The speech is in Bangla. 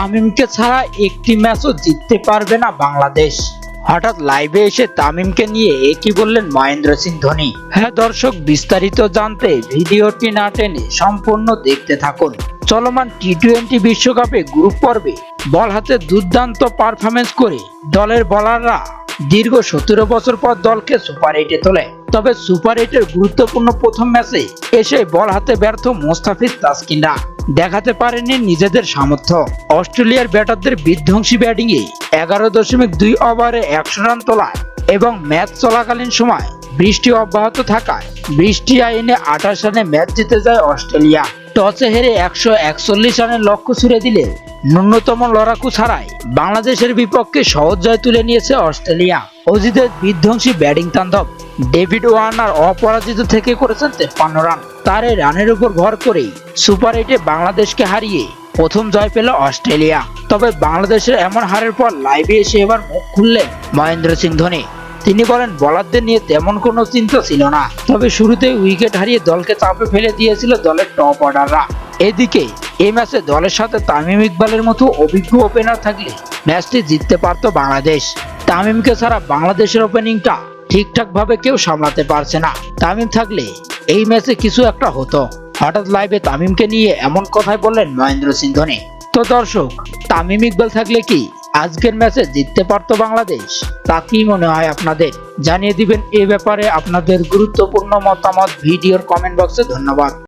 তামিমকে ছাড়া একটি ম্যাচও জিততে পারবে না বাংলাদেশ। হঠাৎ লাইভে এসে তামিমকে নিয়ে একই বললেন মহেন্দ্র সিং ধোনি? হ্যাঁ দর্শক, বিস্তারিত জানতে ভিডিওটি না টেনে সম্পূর্ণ দেখতে থাকুন। চলমান টি টোয়েন্টি বিশ্বকাপে গ্রুপ পর্বে বল হাতে দুর্দান্ত পারফরমেন্স করে দলের বলাররা দীর্ঘ সতেরো বছর পর দলকে সুপার এইটে তোলে। তবে সুপার এইটের গুরুত্বপূর্ণ প্রথম ম্যাচে এসে বল হাতে ব্যর্থ মোস্তাফিজ তাসকিনরা। দেখাতে পারেনি নিজেদের সামর্থ্য। অস্ট্রেলিয়ার ব্যাটারদের বিধ্বংসী ব্যাটিংয়ে এগারো দশমিক দুই ওভারে একশো রান তোলায় এবং ম্যাচ চলাকালীন সময় বৃষ্টি অব্যাহত থাকায় বৃষ্টি আইনে আঠাশ রানে ম্যাচ জিতে যায় অস্ট্রেলিয়া। টসে হেরে একশো একচল্লিশ রানের লক্ষ্য ছুড়ে দিলে ন্যূনতম লড়াকু ছাড়াই বাংলাদেশের বিপক্ষে সহজ জয় তুলে নিয়েছে অস্ট্রেলিয়া। অজিতের বিধ্বংসী ব্যাটিং তাণ্ডব ডেভিড ওয়ার্নার অপরাজিত থেকে করেছেন তেপ্পান্ন রান। তার এই রানের উপর ভর করেই সুপার এইটে বাংলাদেশকে হারিয়ে প্রথম জয় পেল অস্ট্রেলিয়া। তবে বাংলাদেশের এমন হারের পর লাইভে এসে এবার মুখ খুললেন মহেন্দ্র সিং ধোনি। তিনি বলেন, বলারদের নিয়ে তেমন কোনো চিন্তা ছিল না। তবে শুরুতে উইকেট হারিয়ে দলকে চাপে ফেলে দিয়েছিল দলের টপ অর্ডাররা এদিকে এই ম্যাচে দলের সাথে তামিম ইকবালের মতো অভিজ্ঞ ওপেনার থাকলে ম্যাচটি জিততে পারত বাংলাদেশ। তামিমকে ছাড়া বাংলাদেশের ওপেনিংটা ঠিকঠাক ভাবে কেউ সামলাতে পারছে না। তামিম থাকলে এই ম্যাচে কিছু একটা হতো। হঠাৎ লাইভে তামিমকে নিয়ে এমন কথাই বললেন মহেন্দ্র সিং ধোনি। তো দর্শক, তামিম ইকবাল থাকলে কি আজকের ম্যাচে জিততে পারত বাংলাদেশ। তা কি মনে হয় আপনাদের? জানিয়ে দিবেন এ ব্যাপারে আপনাদের গুরুত্বপূর্ণ মতামত ভিডিওর কমেন্ট বক্সে ধন্যবাদ।